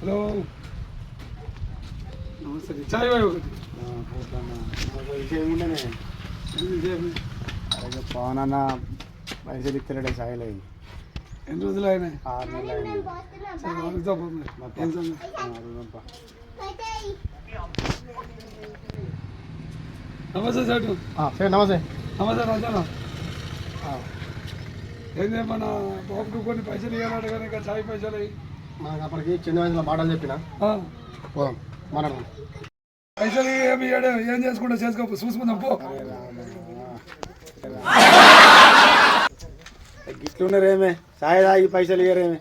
Hello. నమస్తే చాయ్ bye ఒకటి పవన్ అన్న పైసలు ఇస్తలేడే సాయిలో. ఎన్ని రోజులు అయినాయి ఆరు నెలలు అయింది. సరే. నమస్తే ఆ, సరే నమస్తే. నమస్తే రాజానా ఆ, ఏంది మన బాబుకు కొన్ని పైసలు ఇవ్వాలంటే కానీ ఇంకా చాయ్ పైసలు ఇయ్యి. మనకు అప్పటికి చిన్న వయసులో మాటలు చెప్పిన. ఆ, పోదాం మనం. పైసలు ఏమి ఏం చేసుకుంటా చేసుకో చూసుకుందాం పో. గిట్లున్నారేమే? సాయి తాగి పైసలు ఇయ్యరేమే?